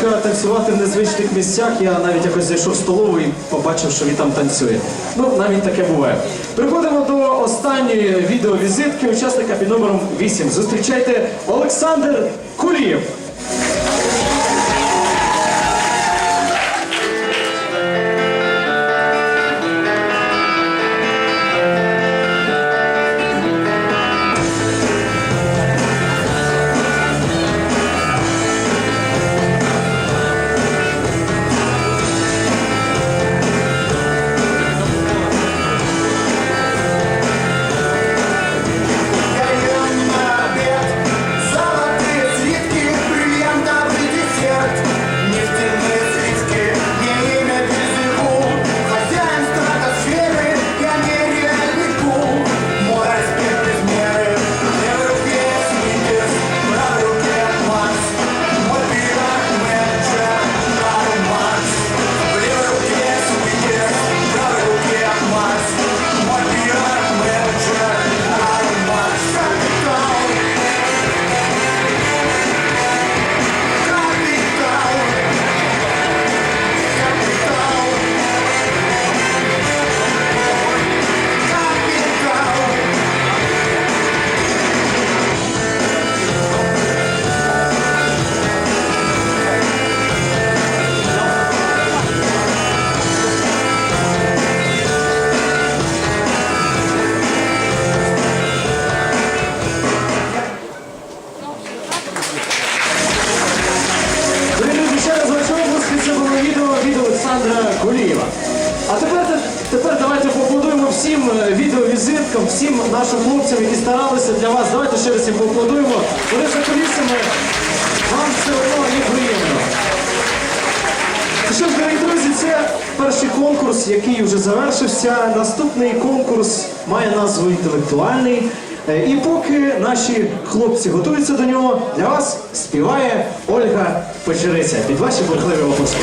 звичка танцювати в незвичних місцях. Я навіть якось зайшов в столову і побачив, що він там танцює. Ну, навіть таке буває. Приходимо до останньої відеовізитки учасника під номером 8. Зустрічайте Олександр Кулієв. Завершився. Наступний конкурс має назву інтелектуальний. Е, І поки наші хлопці готуються до нього, для вас співає Ольга Печериця. Під ваші бурхливі оплески.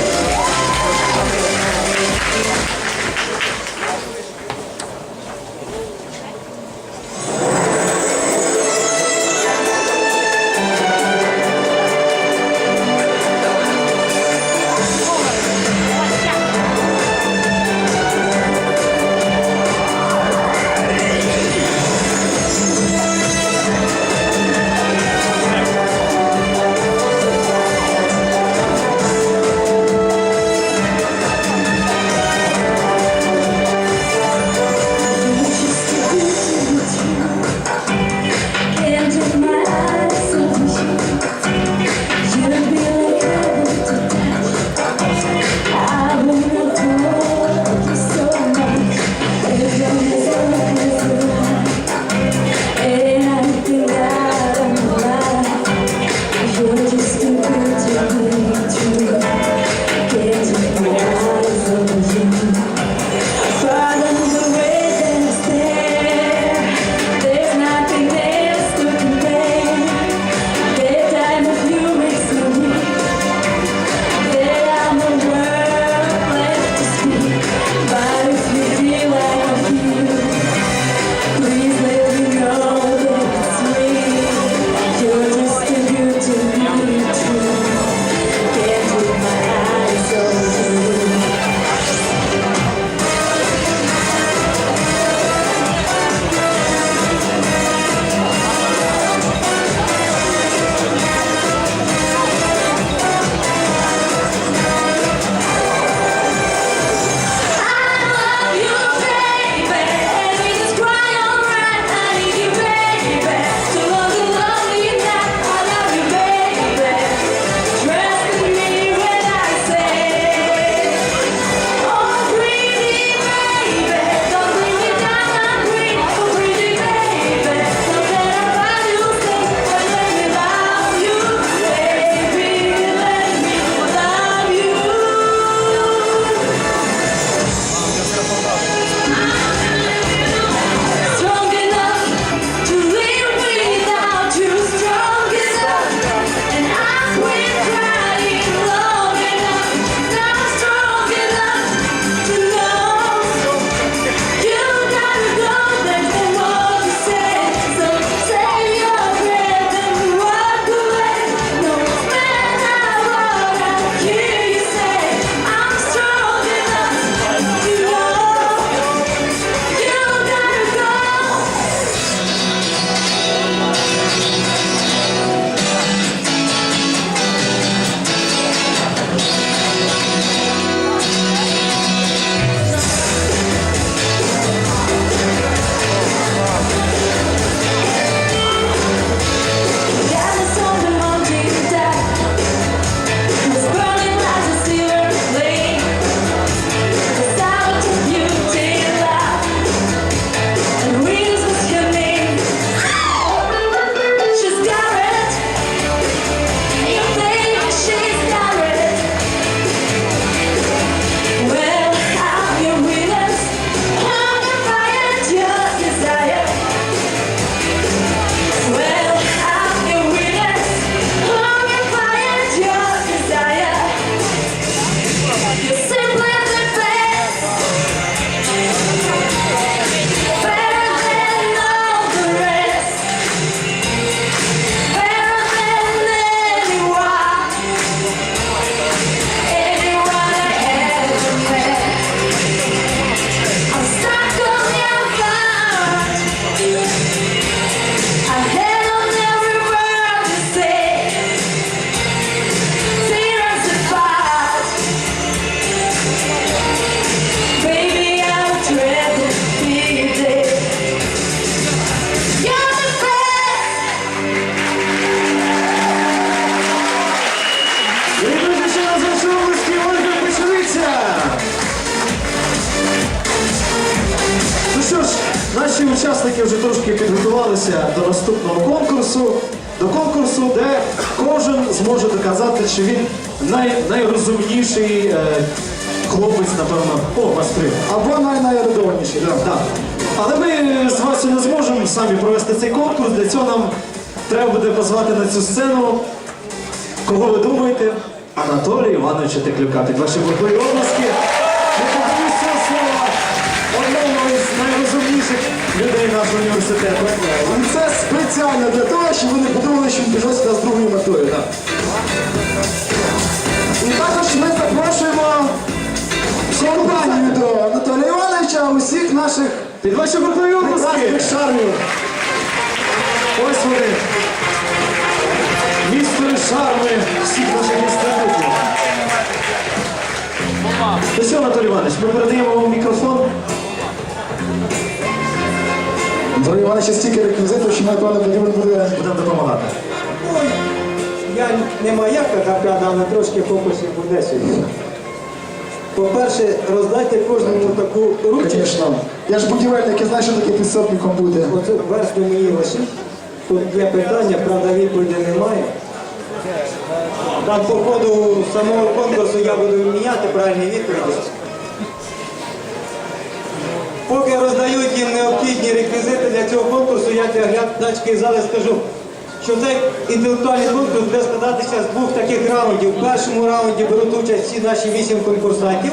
Для цього нам треба буде позвати на цю сцену. Кого ви думаєте? Анатолія Івановича Теклюка. Під ваші бурхливі обласки. Одному із найрозумніших людей нашого університету. Це спеціально для того, щоб ви не подумали, що він пішов сюди з другою метою. Так. І також ми запрошуємо компанію до Анатолія Івановича усіх наших Під ваші бурхливі обласки. прекрасних шармів. Ось вони. Містери шарми всіх наших інститутів. Що, Анатолій Іванович, ми передаємо вам мікрофон. Анатолій Іванович стільки реквізитів, що напевно потрібно буде. Будемо допомагати. Ой, я не маяк така але трошки фокусів буде сьогодні. По-перше, роздайте кожному таку ручку. Звісно. Я ж будівельник, я знаю, що таке підсобником буде. Оцю версту мені лишіть. Тут є питання, правда, відповіді немає. Там по ходу самого конкурсу я буду міняти правильні відповіді. Поки роздають їм необхідні реквізити для цього конкурсу, я для глядачки зали скажу, що цей інтелектуальний конкурс буде складатися з двох таких раундів. В першому раунді беруть участь всі наші вісім конкурсантів.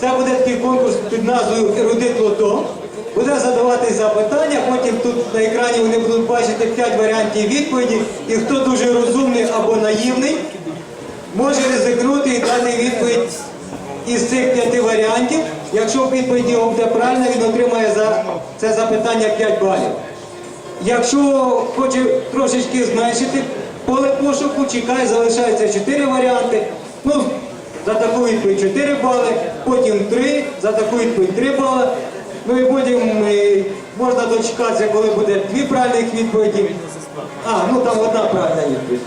Це буде такий конкурс під назвою Ерудит Лото. Буде задавати запитання, потім тут на екрані вони будуть бачити п'ять варіантів відповіді. І хто дуже розумний або наївний, може ризикнути і дати відповідь із цих п'яти варіантів. Якщо відповідь його буде правильна, він отримає за це запитання 5 балів. Якщо хоче трошечки зменшити поле пошуку, чекає, залишається 4 варіанти. Ну, за таку відповідь 4 бали, потім 3, за таку відповідь 3 бали. Ну і потім е, можна дочекатися, коли буде дві правильних відповіді. А, ну там одна правильна відповідь.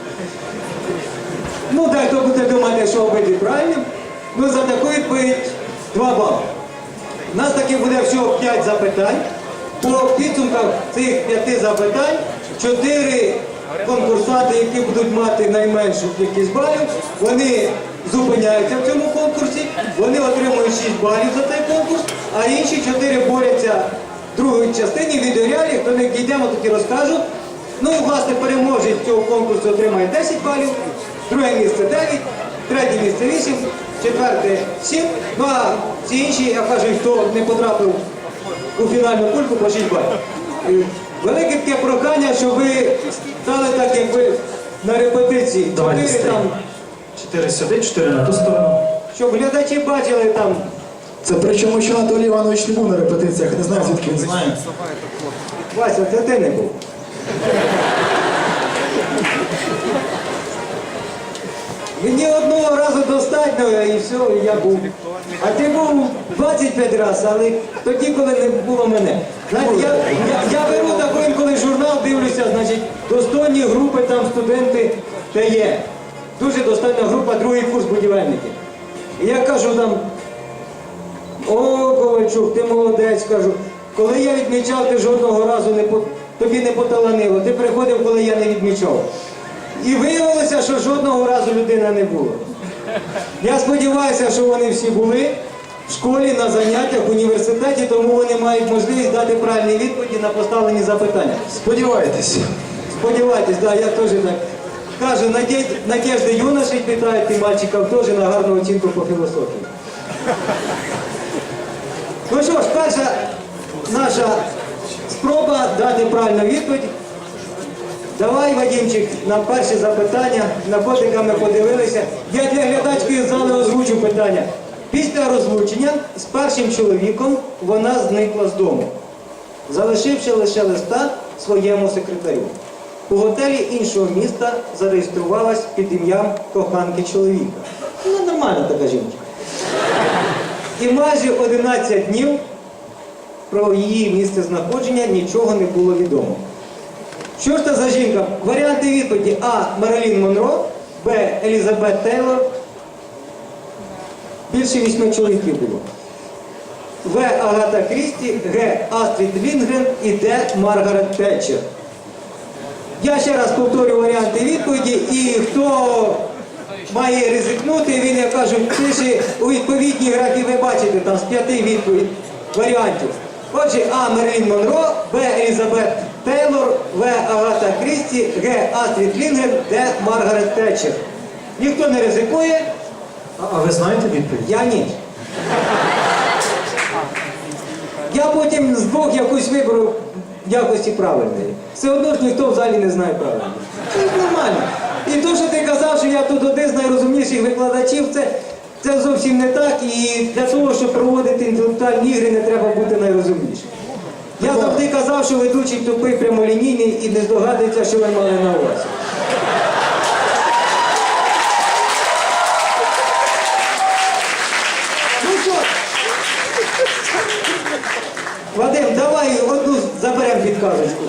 Ну, дехто буде думати, що обидві правильні. Ну, за таку відповідь 2 бали. У нас таки буде всього 5 запитань. По підсумках цих 5 запитань 4 конкурсанти, які будуть мати найменшу кількість балів, вони зупиняються в цьому конкурсі, вони отримують 6 балів за цей конкурс, а інші 4 борються в другій частині відеоряді, хто не дійдемо, тоді розкажу. Ну власне переможець цього конкурсу отримає 10 балів, друге місце 9, третє місце 8, четверте 7. Ну а всі інші, я кажу, хто не потрапив у фінальну кульку по 6 балів. Велике таке прохання, щоб ви стали так, як ви на репетиції. Чотири там, Чотири сюди, чотири на ту сторону. щоб глядачі бачили там. Це причому, що Анатолій Іванович не був на репетиціях, не знаю, звідки він знає. Вася, це ти не був. Мені одного разу достатньо і все, і я був. А ти був 25 разів, але тоді, коли не було мене. Знаєте, я, я, я беру такий, інколи журнал дивлюся, значить, достойні групи там студенти де є. Дуже достойна група, другий курс будівельників. І я кажу там, о, Ковальчук, ти молодець, кажу. Коли я відмічав, ти жодного разу не по... тобі не поталанило. Ти приходив, коли я не відмічав. І виявилося, що жодного разу людина не була. Я сподіваюся, що вони всі були в школі, на заняттях, в університеті, тому вони мають можливість дати правильні відповіді на поставлені запитання. Сподівайтесь. Сподівайтесь, да, я теж так. Кажу, Надєj- Надежда юношей питають і мальчиків теж на гарну оцінку по філософії. Ну що ж, перша наша спроба дати правильну відповідь. Давай, Вадимчик, на перше запитання, на котика ми подивилися. Я для глядачки зали озвучу питання. Після розлучення з першим чоловіком вона зникла з дому, залишивши лише листа своєму секретарю. У готелі іншого міста зареєструвалась під ім'ям коханки чоловіка. Ну, нормальна така жінка. І майже 11 днів про її місце знаходження нічого не було відомо. Що ж це за жінка? Варіанти відповіді А. Марилін Монро, Б. Елізабет Тейлор. Більше вісьми чоловіків було. В. Агата Крісті, Г. Астрід Лінгрен і Д. Маргарет Тетчер. Я ще раз повторю варіанти відповіді, і хто має ризикнути, він, як кажуть, пише у відповідній графі, ви бачите, там з п'яти відповідь варіантів. Отже, А. Мерлін Монро, Б. Елізабет Тейлор, В. Агата Крісті, Г. Астрід Лінген, Д. Маргарет Тетчер. Ніхто не ризикує, А, а ви знаєте відповідь? я ні. Я потім з двох якусь виберу якості правильної. Все одно ж ніхто в залі не знає правильно. Це нормально. І то, що ти казав, що я тут один з найрозумніших викладачів, це, це зовсім не так. І для того, щоб проводити інтелектуальні ігри, не треба бути найрозумнішим. Я завжди казав, що ведучий тупий прямолінійний і не здогадується, що ви мали на увазі. Ну що? Вадим, давай одну підказочку.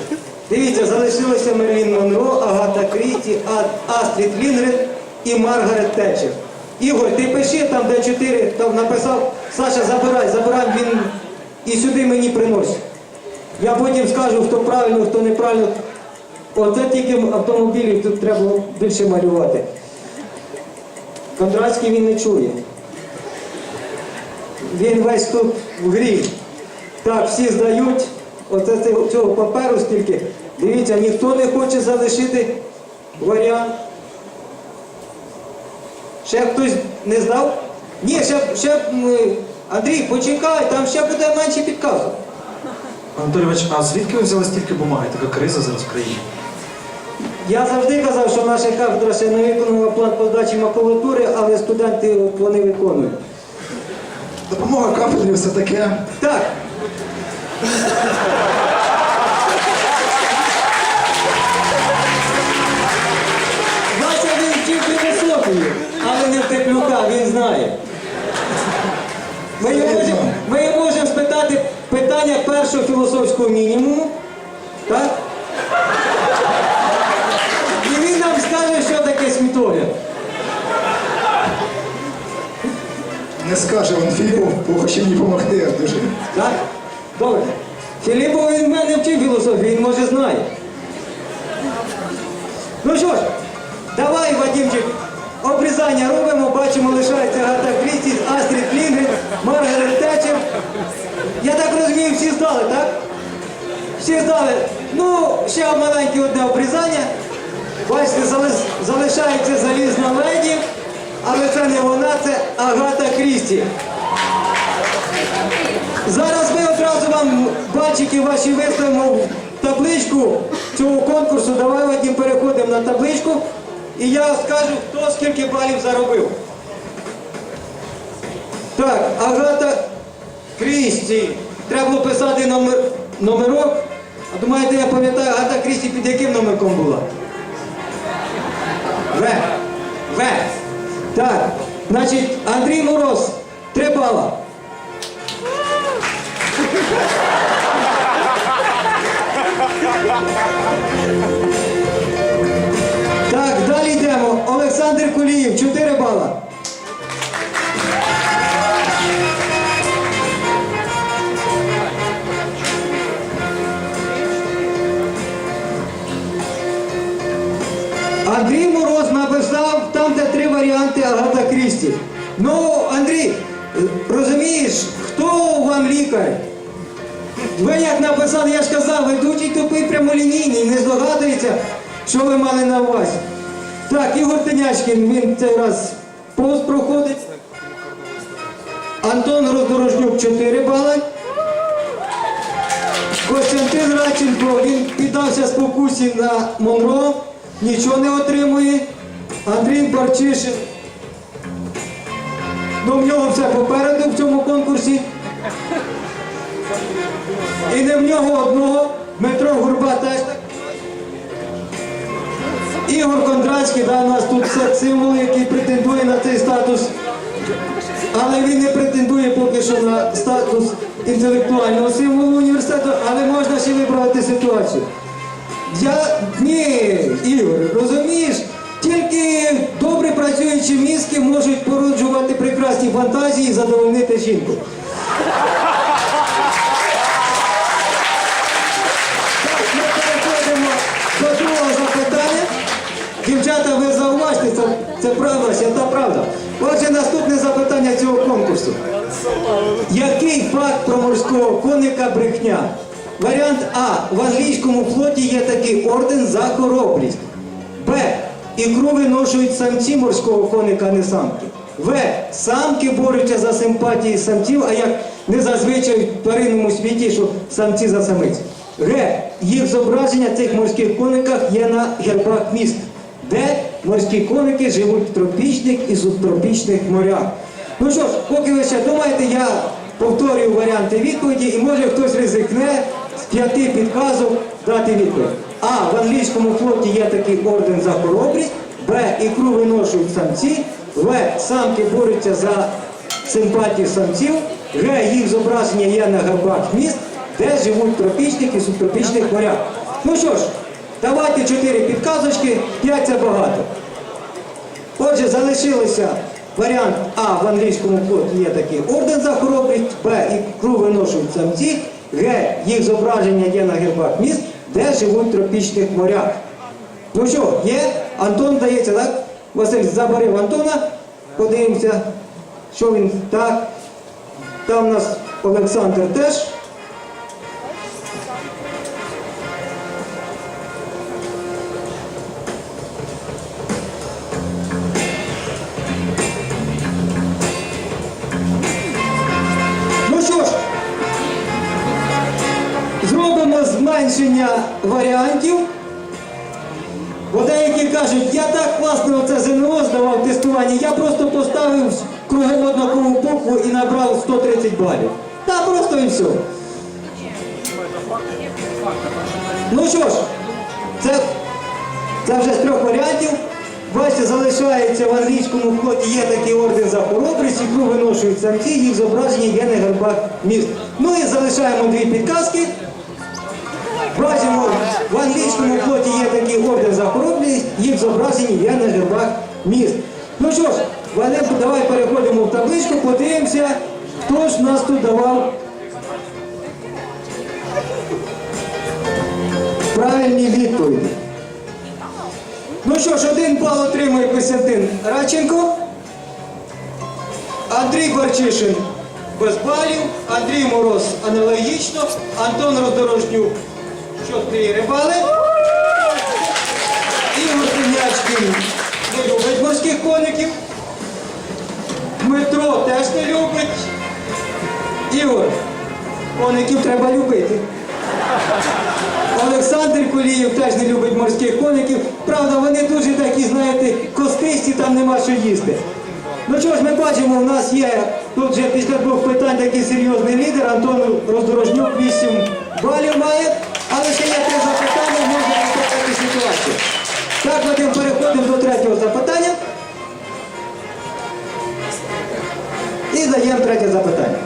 Дивіться, залишилося Мерлін Монро, Агата Крісті, Астрід Лінгрен і Маргарет Тетчер. Ігор, ти пиши там, де чотири, там написав, Саша, забирай, забирай, він і сюди мені приносить. Я потім скажу, хто правильно, хто неправильно. Оце тільки автомобілів тут треба більше малювати. Кондратський він не чує. Він весь тут в грі. Так, всі здають. Оце це- цього паперу стільки. Дивіться, ніхто не хоче залишити варіант. Ще хтось не здав? Ні, ще, ще Андрій, почекай, там ще буде менше підказок. Анатолійович, а звідки ви взяли стільки бумаги? Така криза зараз в країні. Я завжди казав, що наша кафедра ще не виконала план подачі макулатури, але студенти вони виконують. Допомога кафедрі все таке. Так. Вася він вчив філософію, але не Теплюка, він знає. Ми можемо, ми його спитати питання першого філософського мінімуму. Так? І він нам скаже, що таке смітоля. Не скаже він Філіпов, бо хоче мені допомогти аж дуже. Так? Добре. Філіпов він мене вчив філософію, він може знає. Ну що ж, давай, Вадимчик, обрізання робимо, бачимо, лишається Гата Крісті, Астрід Лінгрен, Маргарет Тетчер. Я так розумію, всі здали, так? Всі здали. Ну, ще маленьке одне обрізання. Бачите, залиш- залишається залізна леді, але це не вона, це Агата Крісті. Зараз одразу вам бачики ваші виставимо табличку цього конкурсу. Давай Вадим, переходимо на табличку. І я скажу, хто скільки балів заробив. Так, Агата Крісті. Треба було писати номер, номерок. А думаєте, я пам'ятаю, Агата Крісті під яким номерком була? В. В. Так. Значить, Андрій Мороз, три бала. Так, далі йдемо. Олександр Куліїв, 4 бала. Андрій Мороз написав там, де три варіанти Агата Крісті. Ну, Андрій, розумієш, хто вам лікар? Ви як написали, я ж казав, ведучий тупий прямолінійний, не здогадується, що ви мали на увазі. Так, Ігор Тенячкін, він цей раз повз проходить. Антон Роздорожнюк 4 бали. Костянтин Радченко, він піддався спокусі на Монро, нічого не отримує. Андрій Барчишин. Ну, в нього все попереду в цьому конкурсі. І не в нього одного. Дмитро Гурба теж так. Ігор Кондратський, у нас тут символ, який претендує на цей статус. Але він не претендує поки що на статус інтелектуального символу університету, але можна ще виправити ситуацію. Я ні, Ігор, розумієш, тільки добре працюючі мізки можуть породжувати прекрасні фантазії і задовольнити жінку. Правда, свята правда. Отже, наступне запитання цього конкурсу. Який факт про морського коника брехня? Варіант А. В англійському флоті є такий орден за хоробрість. Б. Ікру виношують самці морського коника, а не самки. В. Самки борються за симпатії самців, а як не зазвичай в тваринному світі, що самці за самиць. Г. Їх зображення цих морських кониках є на гербах міст, де морські коники живуть в тропічних і субтропічних морях. Ну що ж, поки ви ще думаєте, я повторюю варіанти відповіді і може хтось ризикне з п'яти підказок дати відповідь. А. В англійському флоті є такий орден за хоробрість. Б. Ікру виношують самці. В. Самки борються за симпатії самців. Г. Їх зображення є на гербах міст, де живуть тропічних і субтропічних морях. Ну що ж, давайте чотири підказочки, п'ять це багато. Отже, залишилося варіант А в англійському флоті є такий орден за хоробрість, Б. Ікру виношують самці, Г. Їх зображення є на гербах міст, де живуть тропічних морях. Ну що, є? Антон дається, так? Василь забарив Антона. Подивимося, що він так. Там у нас Олександр теж. Зменшення варіантів. Бо деякі кажуть, я так класно оце ЗНО здавав тестування, я просто поставив кругом однакову букву і набрав 130 балів. Та просто і все. Ну що ж, це, це вже з трьох варіантів. Бачите, залишається в англійському флоті є такий орден за хоробрість, ікру виношують самці, їх зображення є на гербах міст. Ну і залишаємо дві підказки. В англійському флоті є такий орден за хоробрість, їх зображені є на гербах міст. Ну що ж, Валерко, давай переходимо в табличку, подивимося, хто ж нас тут давав правильні відповіді. Ну що ж, один бал отримує Костянтин Радченко, Андрій Барчишин без балів, Андрій Мороз аналогічно, Антон Роздорожнюк 4 бали, Ігор Синячкин не любить морських коників, Дмитро теж не любить. Ігор, коників треба любити. Олександр Кулієв теж не любить морських коників. Правда, вони дуже такі, знаєте, костисті, там нема що їсти. Ну що ж, ми бачимо, у нас є тут вже після двох питань такий серйозний лідер. Антон Роздорожнюк 8 балів має, але ще є три запитання, можна поправити ситуацію. Так, Вадим, переходимо до третього запитання. І даємо третє запитання.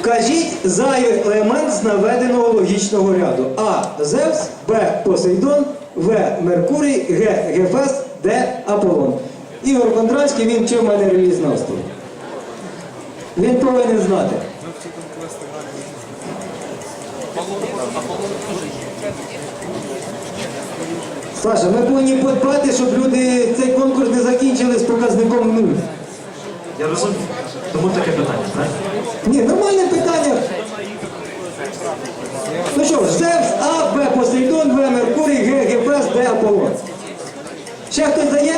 Вкажіть зайвий елемент з наведеного логічного ряду. А. Зевс, Б. Посейдон, В. Меркурій, Г. Гефест, Д. Аполлон. Ігор Кондратський, він вчив мене релізнавству. Він повинен знати. Саша, ми повинні подбати, щоб люди цей конкурс не закінчили з показником нуль. Я розумію. Тому таке питання, так? Ні, нормальне питання. Ну що ж, Зевс, А, Б, Посейдон, В, Меркурій, Г, Гефест, Д, Аполлон. Ще хтось дає?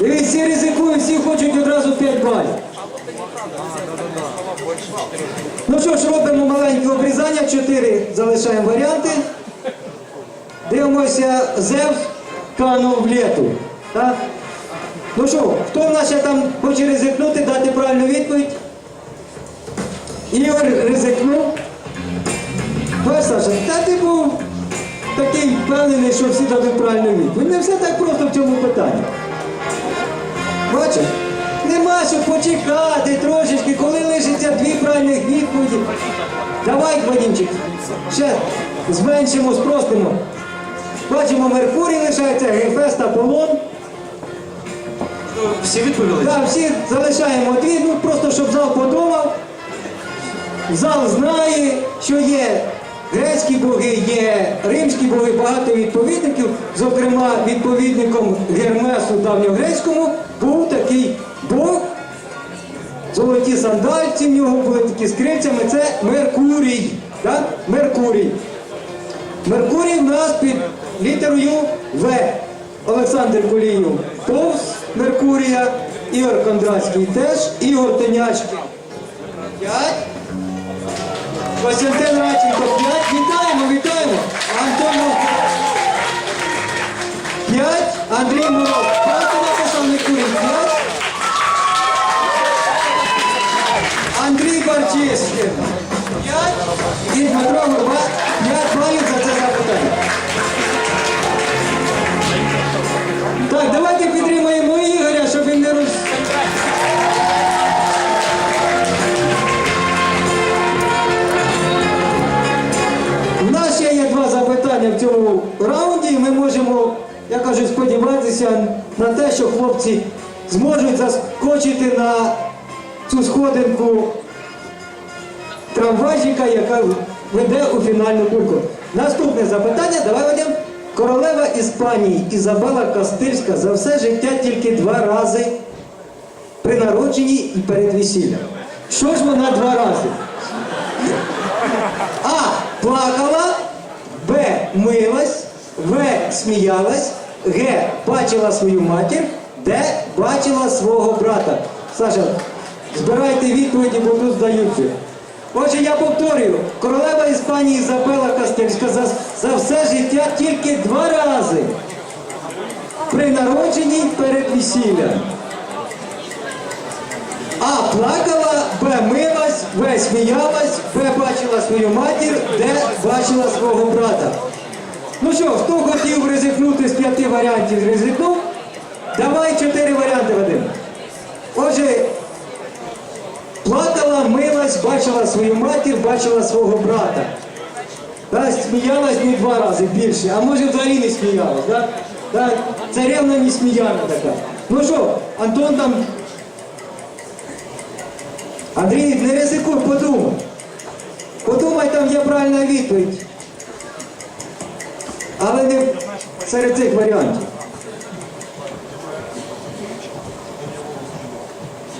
Дивіться, всі ризикують, всі хочуть одразу 5 балів. Ну що ж, робимо маленьке обрізання, 4 залишаємо варіанти. Дивимося, Зевс канув в літу. Так? Ну що, хто в нас ще там хоче ризикнути, дати правильну відповідь? Ігор ризикнув. Бачиш, Саша, та ти був такий впевнений, що всі дадуть правильну відповідь. Не все так просто в цьому питанні. Бачиш? Нема що почекати трошечки, коли лишиться дві правильних відповіді. Давай, Вадимчик, ще зменшимо, спростимо. Бачимо, Меркурій лишається, Гефест, Аполлон. Всі відповіли? Так, всі залишаємо дві, ну просто щоб зал подумав. зал знає, що є грецькі боги, є римські боги, багато відповідників. Зокрема, відповідником Гермесу давньогрецькому був такий бог. Золоті сандальці в нього були такі з крильцями, це Меркурій. Так? Меркурій. Меркурій в нас під літерою В. Олександр Куліїв повз Меркурія, Ігор Кондратський теж, Ігор Тенячки. Костянтин Радченко п'ять. Вітаємо, вітаємо. Антон Мовчан. П'ять. Андрій Мороз. Просто написав Меркурій. П'ять. Андрій Барчишкін. П'ять. І Дмитро Горба. П'ять балів за це запитання. Так, давайте підтримаємо Запитання в цьому раунді, ми можемо, я кажу, сподіватися на те, що хлопці зможуть заскочити на цю сходинку трамвайчика, яка веде у фінальну кульку. Наступне запитання, давай Вадим. Королева Іспанії Ізабела Кастильська за все життя тільки два рази при народженні і перед весіллям. Що ж вона два рази? А. Плакала, Б. Милась, В. Сміялась, Г. Бачила свою матір, Д. Бачила свого брата. Саша, збирайте відповіді, бо тут здають вже. Отже, я повторюю, королева Іспанії Ізабела Кастельська за, за все життя тільки два рази. При народженні перед весіллям. А плакала, Б милась, В сміялась, Б бачила свою матір, Д бачила свого брата. Ну що, хто хотів ризикнути з п'яти варіантів, ризикнув? Давай чотири варіанти, Вадим. Отже, плакала, милась, бачила свою матір, бачила свого брата. Та, сміялась не два рази більше, а може взагалі не сміялась. Да? Да? Царевна не сміяна така. Ну що, Антон там Андрій, не ризикуй, подумай. Подумай, там є правильна відповідь. Але не серед цих варіантів.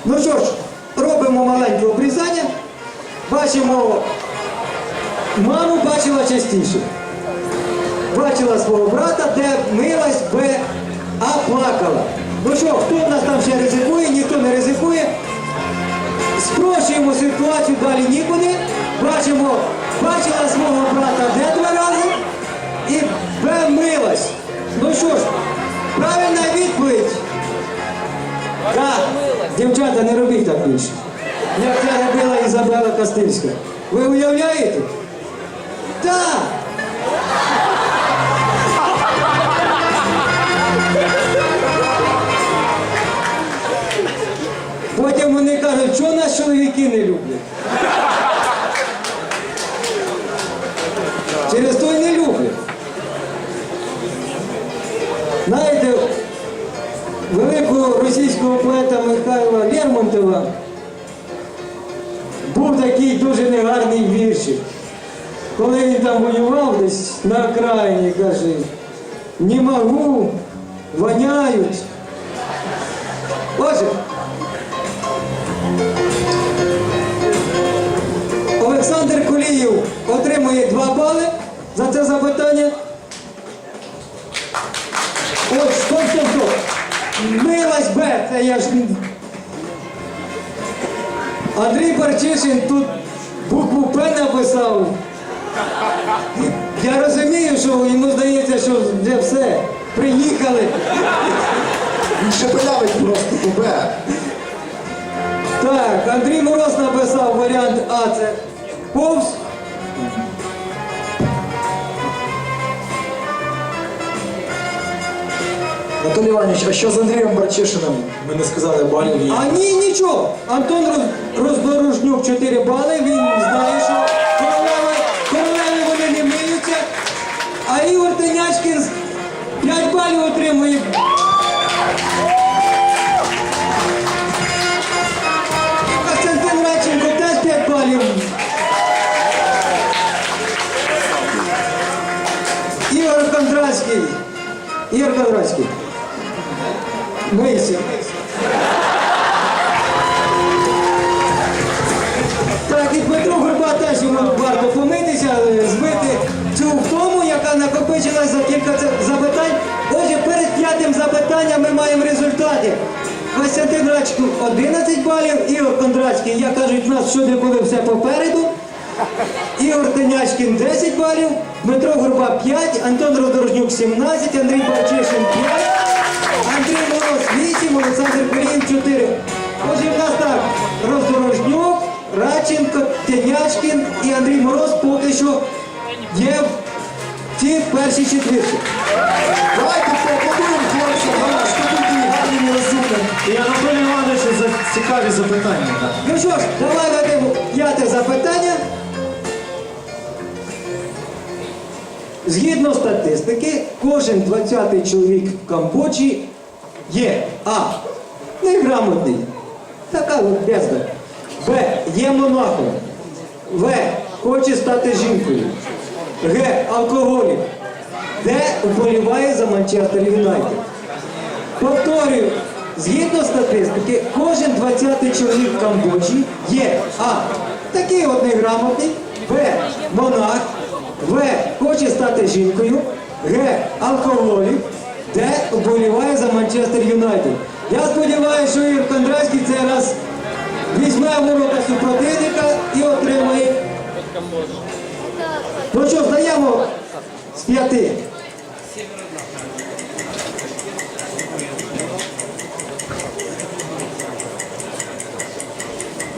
Ну що ж, робимо маленьке обрізання. Бачимо, маму бачила частіше. Бачила свого брата, де милась, б, а плакала. Ну що, хто в нас там ще ризикує, ніхто не ризикує. Спрощуємо ситуацію далі нікуди. Бачимо, бачила свого брата де два рази і Б милась. Ну що ж, правильна відповідь. Так, дівчата, не робіть так більше. Як це робила Ізабела Кастильська. Ви уявляєте? Так. Потім вони кажуть, що нас чоловіки не люблять. Через то й не люблять. Знаєте, великого російського поета Михайла Лермонтова був такий дуже негарний віршик. Коли він там воював десь на окраїні, каже, не могу, воняють. Отже, Олександр Куліїв отримує 2 бали за це запитання. Ось, стоп, стоп, стоп. Милась Б, це я ж. Андрій Барчишин тут букву П написав. Я розумію, що йому здається, що вже все, приїхали. Він шепелявить просто тебе. Так, Андрій Мороз написав варіант А, це повз. Анатолій Іванович, а що з Андрієм Барчишиним? Ми не сказали балів. А ні, нічого. Антон Роз- Роздорожнюк 4 бали, він знає, що королеви, королеви вони не миються. А Ігор Тенячкін 5 балів отримує. Ігор Кондратський. Мийся. Так, і Дмитро Гурба теж йому варто помитися, збити цю втому, яка накопичилась за кілька запитань. Отже, перед п'ятим запитанням ми маємо результати. Костянтин Рачків 11 балів, Ігор Кондратський, як кажуть, в нас всюди були все попереду. Ігор Тенячкін 10 балів, Дмитро Гурба 5, Антон Роздорожнюк 17, Андрій Барчишин 5, Андрій Мороз 8, Олександр Киріїв 4. Отже, в нас так, Роздорожнюк, Радченко, Тенячкін і Андрій Мороз поки що є в цій першій четвірці. Давайте поаплодуємо хлопцям, що тут і гарні розумні. І Анатолій Іванович за цікаві запитання. Ну що ж, давай ведемо п'яте запитання. Згідно статистики, кожен 20-й чоловік в Камбоджі є А. Неграмотний. Така от безда. Б. Є монахом. В. Хоче стати жінкою. Г. Алкоголік. Д. Вболіває за Манчестер Юнайтед. Повторюю, згідно статистики, кожен 20-й чоловік в Камбоджі є А. Такий от неграмотний, Б. Монах, В. Хоче стати жінкою, Г. Алкоголік, Д. Вболіває за Манчестер Юнайтед. Я сподіваюся, що Ігор Кондрацький цей раз візьме ворота супротивника і отримає. Ну що, здаємо з п'яти.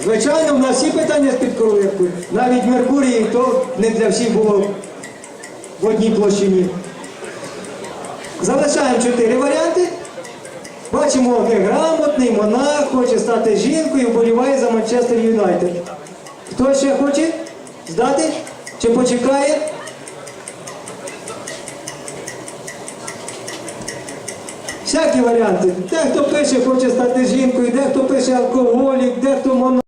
Звичайно, в нас всі питання з підкровливкою. Навіть Меркурій, то не для всіх було в одній площині. Залишаємо чотири варіанти. Бачимо, неграмотний, монах, хоче стати жінкою, вболіває за Манчестер Юнайтед. Хто ще хоче здати? Чи почекає? Всякі варіанти. Дехто пише, хоче стати жінкою, дехто пише алкоголік, дехто монах.